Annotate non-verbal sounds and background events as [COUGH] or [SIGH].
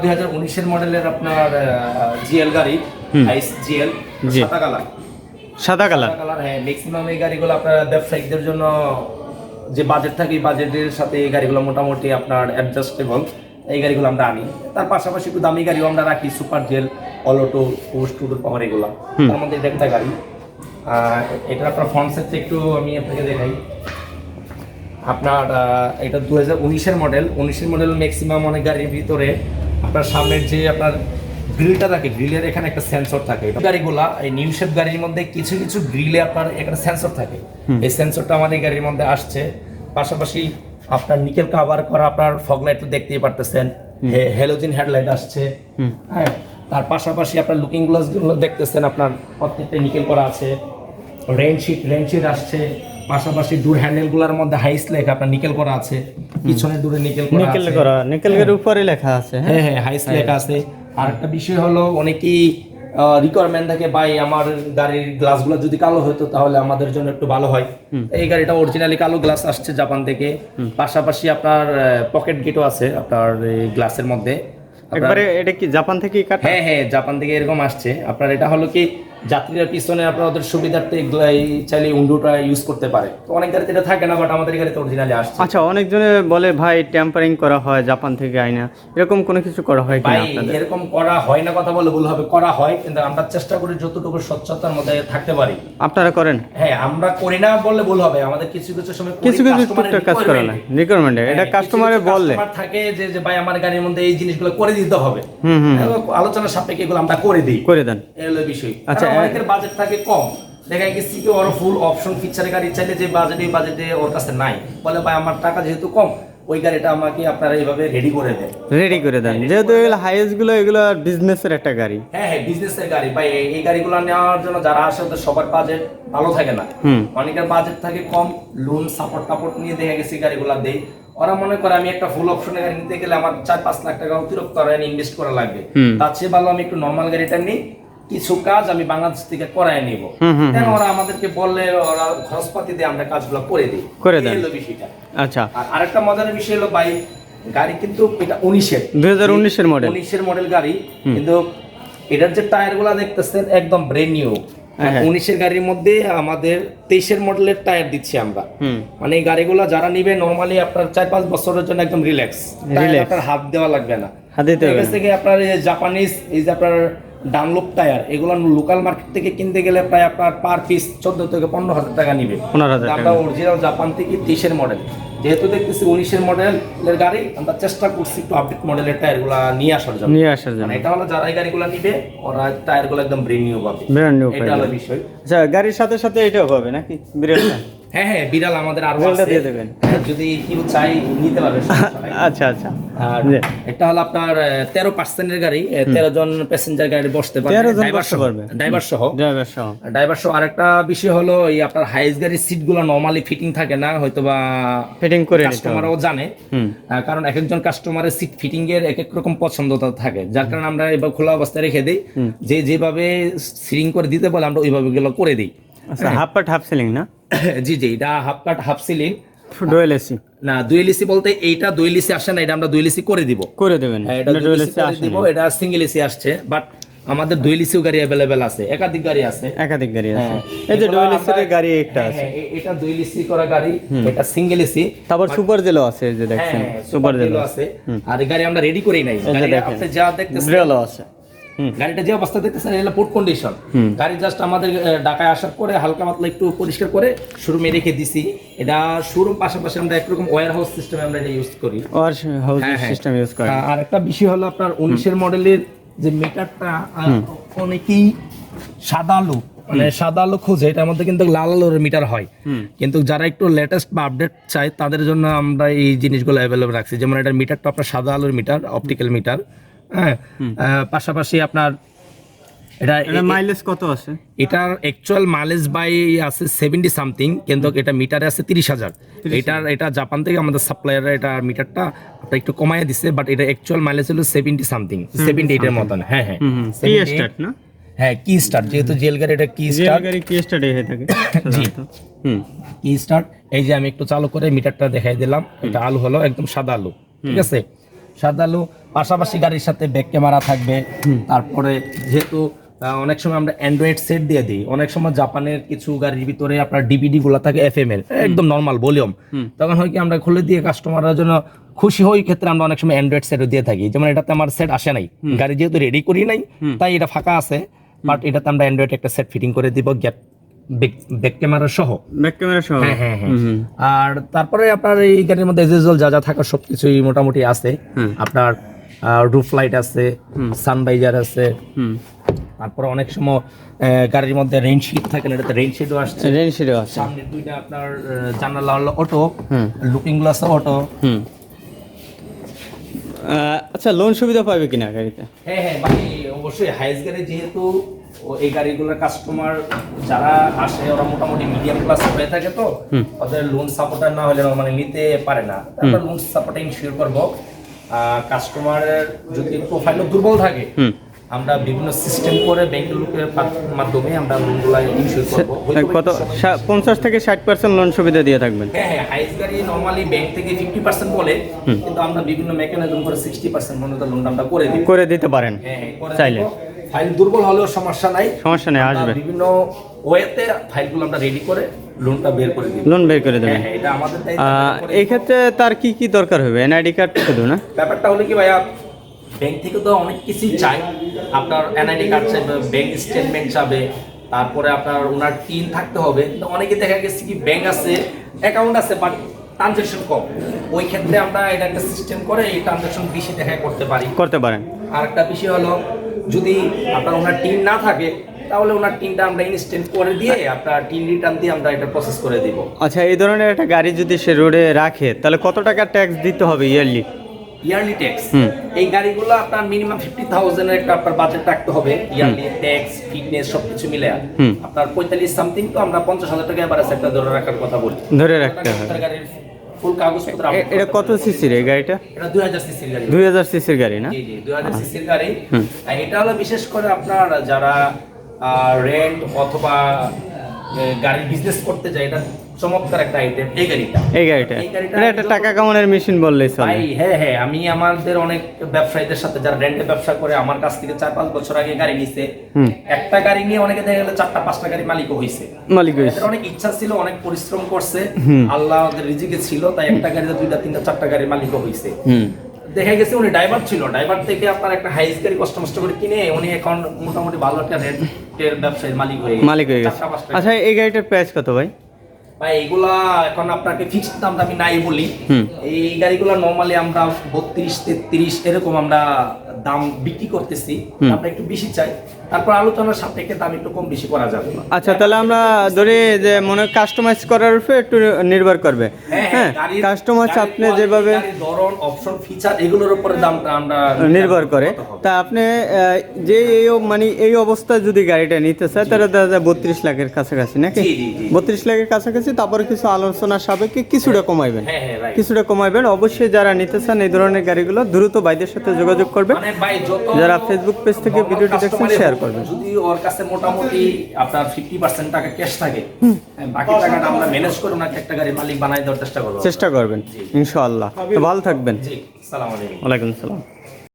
দুই হাজার উনিশের মডেলের আপনার জিএল গাড়ি আইস জিএল সাদা কালার। সাদা কালার। কালার হ্যাঁ ম্যাক্সিমাম এই গাড়িগুলো আপনার ব্যবসায়িকদের জন্য যে বাজেট থাকে এই বাজেটের সাথে এই গাড়িগুলো মোটামুটি আপনার অ্যাডজাস্টেবল এই গাড়িগুলো আমরা আনি। তার পাশাপাশি একটু দামি গাড়িও আমরা রাখি সুপার জেল অলোটো পোস্ট টুডোর পাওয়ার এগুলো। তার মধ্যে এটা একটা গাড়ি। এটা আপনার ফ্রন্ট সাইডটা একটু আমি আপনাকে দেখাই। আপনার এটা দু হাজার উনিশের মডেল উনিশের মডেল ম্যাক্সিমাম অনেক গাড়ির ভিতরে আপনার সামনের যে আপনার গ্রিলটা থাকে গ্রিলের এখানে একটা সেন্সর থাকে। গাড়িগুলা এই নিউ শেপ গাড়ির মধ্যে কিছু কিছু গ্রিলে আপনার এখানে সেন্সর থাকে। এই সেন্সরটা আমাদের গাড়ির মধ্যে আসছে। পাশাপাশি আপনার নিকেল কাভার করা আপনার ফগ লাইট দেখতেই পারতেছেন। হেলোজিন হেডলাইট আসছে। হ্যাঁ তার পাশাপাশি আপনার লুকিং গ্লাসগুলো দেখতেছেন আপনার প্রত্যেকটা নিকেল করা আছে। রেনশিট রেনশিট আসছে। পাশাপাশি ডোর হ্যান্ডেলগুলার মধ্যে হাইস লেখা আপনার নিকেল করা আছে পিছনে দূরে নিকেল করা নিকেল করা নিকেলের উপরে লেখা আছে হ্যাঁ? হ্যাঁ হ্যাঁ হাইস লেখা আছে। আর একটা বিষয় হলো অনেকেই রিকোয়ারমেন্ট থাকে ভাই আমার গাড়ির গ্লাসগুলো যদি কালো হতো তাহলে আমাদের জন্য একটু ভালো হয়। এই গাড়িটা অরিজিনালি কালো গ্লাস আসছে জাপান থেকে। পাশাপাশি আপনার পকেট গেটও আছে আপনার গ্লাসের মধ্যে। একবারে এটা কি জাপান থেকে কাটা? হ্যাঁ হ্যাঁ জাপান থেকে এরকম আসছে। আপনার এটা হলো কি যাত্রীরা পিছনে আপনার ওদের সুবিধার্থে এগুলো এই চাইলে উন্ডোটা ইউজ করতে পারে। তো অনেক গাড়িতে এটা থাকে না বাট আমাদের গাড়িতে অরিজিনালি আসছে। আচ্ছা অনেকজনে বলে ভাই টেম্পারিং করা হয় জাপান থেকে আইনা। এরকম কোনো কিছু করা হয় কিনা আপনাদের? এরকম করা হয় না কথা বলে ভুল হবে করা হয় কিন্তু আমরা চেষ্টা করি যতটুকু স্বচ্ছতার মধ্যে থাকতে পারি। আপনারা করেন? হ্যাঁ আমরা করি না বললে ভুল হবে আমাদের কিছু কিছু সময় কিছু কিছু টুকটাক কাজ করা। লাগে রিকোয়ারমেন্টে এটা হ্যাঁ, কাস্টমারে বললে। থাকে যে যে ভাই আমার গাড়ির মধ্যে এই জিনিসগুলো করে দিতে হবে। হুম হুম। আলোচনার সাপেক্ষে এগুলো আমরা করে দিই। করে দেন। এই হলো বিষয়। আচ্ছা অনেকের বাজেট থাকে কম। দেখা গেছে কি ওর ফুল অপশন ফিচারের গাড়ি চাইলে যে বাজেটে বাজেটে ওর কাছে নাই। বলে ভাই আমার টাকা যেহেতু কম ওই গাড়িটা আমাকে আপনারা এইভাবে রেডি করে দেন। রেডি করে দেন। যেহেতু এগুলো হাইয়েস্টগুলো এগুলো বিজনেসের একটা গাড়ি। হ্যাঁ হ্যাঁ বিজনেসের গাড়ি। ভাই এই- গাড়িগুলো নেওয়ার জন্য যারা আসে ওদের সবার বাজেট ভালো থাকে না। অনেকের বাজেট থাকে কম লোন সাপোর্ট টাপোর্ট নিয়ে দেখা গেছে গাড়িগুলো দেয় ওরা মনে করে আমি একটা ফুল অপশনের গাড়ি নিতে গেলে আমার চার পাঁচ লাখ টাকা অতিরিক্ত ইনভেস্ট করা লাগবে। তার চেয়ে ভালো আমি একটু নর্মাল গাড়িটা নিই। কিছু কাজ আমি বাংলাদেশ থেকে করায় নিব। কেন ওরা আমাদেরকে বললে ওরা খরচপাতি দিয়ে আমরা কাজগুলো করে দিই। করে দেন। বিষয়টা। আচ্ছা। আর আরেকটা মজার বিষয় হলো ভাই গাড়ি কিন্তু এটা উনিশের। দুই হাজার উনিশের মডেল উনিশের মডেল গাড়ি। কিন্তু এটার যে টায়ারগুলা দেখতেছেন একদম ব্রেন নিউ হ্যাঁ, হ্যাঁ। উনিশের গাড়ির মধ্যে আমাদের তেইশের মডেলের টায়ার দিচ্ছি আমরা। মানে এই গাড়িগুলো যারা নিবে নর্মালি আপনার চার পাঁচ বছরের জন্য একদম রিল্যাক্স। আপনার হাত দেওয়া লাগবে না। হাত দিতে আপনার এই জাপানিজ এই যে আপনার ডানলোপ টায়ার এগুলো লোকাল মার্কেট থেকে কিনতে গেলে প্রায় আপনার পার পিস চোদ্দ থেকে পনেরো হাজার টাকা নিবে। আমরা অরিজিনাল জাপান থেকে তেইশের মডেল যেহেতু দেখতেছি উনিশের মডেলের গাড়ি আমরা চেষ্টা করছি একটু আপডেট মডেলের টায়ারগুলো নিয়ে আসার জন্য। নিয়ে আসার জন্য। মানে এটা হলো যারা এই গাড়িগুলো নিবে ওরা টায়ারগুলো একদম ব্রেন নিউ পাবে। ব্র্যান্ড নিউ এটা হলো বিষয়। আচ্ছা গাড়ির সাথে সাথে এটাও পাবে নাকি? বিড়ালটা হ্যাঁ হ্যাঁ বিড়াল আমাদের আরও আছে। দিয়ে দেবেন। হ্যাঁ, যদি কেউ চাই নিতে পারবে আচ্ছা আচ্ছা আর জি। এটা হলো আপনার তেরো পার্সেন্টের গাড়ি তেরো জন প্যাসেঞ্জার গাড়ি বসতে পারবে ড্রাইভার সহ। ড্রাইভার সহ। ড্রাইভার সহ। ড্রাইভার সহ আরেকটা বিষয় হলো এই আপনার হাইস গাড়ির নর্মালি ফিটিং থাকে না হয়তো বা ফিটিং করে কাস্টমারও জানে। কারণ এক একজন কাস্টমারের সিট ফিটিং এর এক এক রকম পছন্দতা থাকে। যার কারণে আমরা এবার খোলা অবস্থায় রেখে দিই। যে যেভাবে সিলিং করে দিতে বলে আমরা ওইভাবে গুলো করে দিই। আচ্ছা হাফ পার্ট হাফ সিলিং না? [COUGHS] জি জি এটা half cut half ceiling. Dual AC. না দুই লিসি বলতে এইটা দুই লিসি আসে না এটা আমরা দুই লিসি করে দিব। করে দেবেন। হ্যাঁ, এটা ডোয়েল এসি করে আসে দিব এটা সিঙ্গেল এসি আসছে বাট আমাদের দুই লিসিও গাড়ি অ্যাভেলেবেল আছে একাধিক গাড়ি আছে। একাধিক গাড়ি আছে। হ্যাঁ, এই যে ডোয়েল এসির গাড়ি একটা হ্যাঁ, আছে। হ্যাঁ, এটা দুই লিসি করা গাড়ি এটা সিঙ্গেল এসি। তারপর সুপার জেলো আছে এই যে দেখছেন সুপার জেলো আছে। আর গাড়ি আমরা রেডি করেই নাই। গাড়ি। আপনি যা দেখতেছেন বিড়ালও আছে। গাড়িটা যে অবস্থা দেখতেছেন এটা পোর্ট কন্ডিশন গাড়ি জাস্ট আমাদের ঢাকায় আসার পরে হালকা মাত্রা একটু পরিষ্কার করে শোরুমে রেখে দিছি। এটা শোরুম পাশাপাশি আমরা একরকম ওয়্যার হাউস সিস্টেমে আমরা এটা ইউজ করি। ওর হাউস। সিস্টেম ইউজ করে আর একটা বিষয় হলো আপনার উনিশের মডেলের যে মিটারটা অনেকেই সাদা আলু মানে সাদা আলু খোঁজে এটার মধ্যে কিন্তু লাল আলুর মিটার হয়। কিন্তু যারা একটু লেটেস্ট বা আপডেট চায় তাদের জন্য আমরা এই জিনিসগুলো অ্যাভেলেবল রাখছি। যেমন এটার মিটারটা আপনার সাদা আলুর মিটার অপটিক্যাল মিটার হ্যাঁ পাশাপাশি আপনার এটা মাইলেজ কত আছে? এটার অ্যাকচুয়াল মাইলেজ বাই আছে সেভেন্টি সামথিং কিন্তু এটা মিটারে আছে তিরিশ হাজার। এটার এটা জাপান থেকে আমাদের সাপ্লায়ার এটা মিটারটা একটু কমায় দিচ্ছে বাট এটা অ্যাকচুয়াল মাইলেজ হলো সেভেন্টি সামথিং সেভেন্টি এইটের মতন। হ্যাঁ হ্যাঁ। হুম হুম। কি 78 স্টার্ট না? হ্যাঁ কি স্টার্ট যেহেতু জেল গাড়ি এটা কি গাড়ি কি স্টার্ট হয়ে থাকে। [COUGHS] হুম। কি স্টার্ট এই যে আমি একটু চালু করে মিটারটা দেখাই দিলাম এটা আলু হলো একদম সাদা আলু ঠিক আছে? সাদা আলু পাশাপাশি গাড়ির সাথে ব্যাক ক্যামেরা থাকবে। তারপরে যেহেতু অনেক সময় আমরা অ্যান্ড্রয়েড সেট দিয়ে দিই অনেক সময় জাপানের কিছু গাড়ির ভিতরে আপনার ডিভিডি গুলো থাকে এফ এম এর একদম নর্মাল ভলিউম তখন হয় কি আমরা খুলে দিয়ে কাস্টমারের জন্য খুশি হই ক্ষেত্রে আমরা অনেক সময় অ্যান্ড্রয়েড সেটও দিয়ে থাকি। যেমন এটাতে আমার সেট আসে নাই। গাড়ি যেহেতু রেডি করি নাই তাই এটা ফাঁকা আছে। বাট এটাতে আমরা অ্যান্ড্রয়েড একটা সেট ফিটিং করে দিব গ্যাপ ব্যাক ক্যামেরা সহ? ব্যাক ক্যামেরা সহ। হ্যাঁ হ্যাঁ হ্যাঁ। আর তারপরে আপনার এই গাড়ির মধ্যে এজেজল যা যা থাকার সবকিছুই মোটামুটি আছে। আপনার রুফ লাইট আছে সানবাইজার আছে। তারপরে অনেক সময় গাড়ির মধ্যে রেইনশিট থাকে না এটাতে রেইনশিটও আসছে। রেনশিটও আছে সামনে দুইটা আপনার জানালা হলো অটো লুকিং গ্লাস অটো আচ্ছা লোন সুবিধা পাবে কিনা গাড়িতে? হ্যাঁ হ্যাঁ বাকি অবশ্যই হাইস গাড়ি যেহেতু ও এই গাড়িগুলোর কাস্টমার যারা আসে ওরা মোটামুটি মিডিয়াম ক্লাস হয়ে থাকে তো। ওদের লোন সাপোর্টার না হলে মানে নিতে পারে না। আমরা লোন সাপোর্ট ইনশিওর করব। কাস্টমারের যদি প্রোফাইলও দুর্বল থাকে আমরা বিভিন্ন সিস্টেম করে ব্যাংকের লোকের মাধ্যমে আমরা লোনগুলো ইনশিওর করব। কত? সা- পঞ্চাশ থেকে ষাট পার্সেন্ট লোন সুবিধা দিয়ে থাকবেন। হ্যাঁ হ্যাঁ হাইস গাড়ি নর্মালি ব্যাংক থেকে ফিফটি পার্সেন্ট বলে কিন্তু আমরা বিভিন্ন মেকানিজম করে সিক্সটি পার্সেন্ট পর্যন্ত লোনটা আমরা করে দিই। করে দিতে পারেন। হ্যাঁ হ্যাঁ চাইলে। ফাইল দুর্বল হলেও সমস্যা নাই। সমস্যা নেই আসবে। বিভিন্ন ওয়েতে ফাইলগুলো আমরা রেডি করে লোনটা বের করে দিই লোন বের করে হ্যাঁ দেবেন। হ্যাঁ এটা আমাদের এই ক্ষেত্রে তার কি কি দরকার হবে? এনআইডি কার্ড শুধু না? ব্যাপারটা হলো কি ভাইয়া ব্যাংক থেকে তো অনেক কিছুই চাই। আপনার এনআইডি কার্ড চাইবে ব্যাংক স্টেটমেন্ট চাবে তারপরে আপনার ওনার টিন থাকতে হবে। অনেকে দেখা গেছে কি ব্যাংক আছে অ্যাকাউন্ট আছে বাট ট্রানজেকশন কম। ওই ক্ষেত্রে আমরা এটা একটা সিস্টেম করে এই ট্রানজেকশন বেশি দেখা করতে পারি। করতে পারেন। আর একটা বিষয় হলো যদি আপনার ওনার টিন না থাকে তাহলে ওনার টিনটা আমরা ইনস্ট্যান্ট করে দিয়ে আপনার টিন রিটার্ন দিয়ে আমরা এটা প্রসেস করে দিব। আচ্ছা এই ধরনের একটা গাড়ি যদি সে রোডে রাখে তাহলে কত টাকা ট্যাক্স দিতে হবে ইয়ারলি ইয়ারলি ট্যাক্স। এই গাড়িগুলো আপনার মিনিমাম ফিফটি থাউজেন্ডের একটা আপনার বাজেট রাখতে হবে। ইয়ারলি ট্যাক্স ফিটনেস সবকিছু মিলে। আপনার পঁয়তাল্লিশ সামথিং তো আমরা পঞ্চাশ হাজার টাকা এবার একটা ধরে রাখার কথা বলি। ধরে রাখতে হবে। গাড়ির ফুল কাগজপত্র এটা কত সিসির এই গাড়িটা? এটা দুই হাজার সিসির গাড়ি। দুই হাজার সিসির গাড়ি না? জি জি দুই হাজার সিসির গাড়ি। এটা হলো বিশেষ করে আপনার যারা রেন্ট অথবা গাড়ির বিজনেস করতে যায় এটা চমৎকার একটা আইটেম এই গাড়িটা। এই গাড়িটা। এটা একটা টাকা কামানোর মেশিন বললেই চলে। ভাই হ্যাঁ হ্যাঁ আমি আমাদের অনেক ব্যবসায়ীদের সাথে যারা রেন্টে ব্যবসা করে আমার কাছ থেকে চার পাঁচ বছর আগে গাড়ি নিছে। একটা গাড়ি নিয়ে অনেকে দেখা গেলে চারটা পাঁচটা গাড়ি মালিকও হয়েছে মালিক এদের অনেক ইচ্ছা ছিল অনেক পরিশ্রম করছে। আল্লাহ ওদের রিজিকে ছিল তাই একটা গাড়িতে দুইটা তিনটা চারটা গাড়ির মালিকও হয়েছে হুম। দেখা গেছে উনি ড্রাইভার ছিল। ড্রাইভার থেকে আপনার একটা হাই গাড়ি কষ্ট মষ্ট করে কিনে উনি এখন মোটামুটি ভালো একটা রেন্টের ব্যবসায়ীর মালিক হয়ে। মালিক হয়ে গেছে। আচ্ছা এই গাড়িটার প্রাইস কত ভাই? ভাই এগুলা এখন আপনাকে ফিক্সড দাম আমি নাই বলি। এই গাড়িগুলো নর্মালি আমরা বত্রিশ তেত্রিশ এরকম আমরা দাম বিক্রি করতেছি। আমরা একটু বেশি চাই। তারপর আলোচনার সাপেক্ষে দাম একটু কম বেশি করা যাবে। আচ্ছা তাহলে আমরা ধরি যে মনে কাস্টমাইজ করার উপরে একটু নির্ভর করবে। হ্যাঁ কাস্টমাইজ আপনি যেভাবে ধরন অপশন ফিচার এগুলোর উপরে দামটা আমরা নির্ভর করে। তা আপনি যে এই মানে এই অবস্থায় যদি গাড়িটা নিতে চায় তাহলে দেখা যায় বত্রিশ লাখের কাছাকাছি নাকি। বত্রিশ লাখের কাছাকাছি তারপরে কিছু আলোচনা সাপেক্ষে কিছুটা কমাইবেন। হ্যাঁ হ্যাঁ right. কিছুটা কমাইবেন। অবশ্যই যারা নিতে চান এই ধরনের গাড়িগুলো দ্রুত বাইদের সাথে যোগাযোগ করবেন। মানে যারা ফেসবুক পেজ থেকে ভিডিওটি দেখছেন শেয়ার হোক, করবেন। যদি ওর কাছে মোটামুটি আপনার ফিফটি পার্সেন্ট টাকা ক্যাশ থাকে হ্যাঁ, বাকি টাকাটা আমরা ম্যানেজ করে ওনাকে একটা গাড়ি মালিক বানাই দেওয়ার চেষ্টা করব। চেষ্টা করবেন ইনশাআল্লাহ। তো ভালো থাকবেন। জি সালাম আলাইকুম। ওয়ালাইকুম সালাম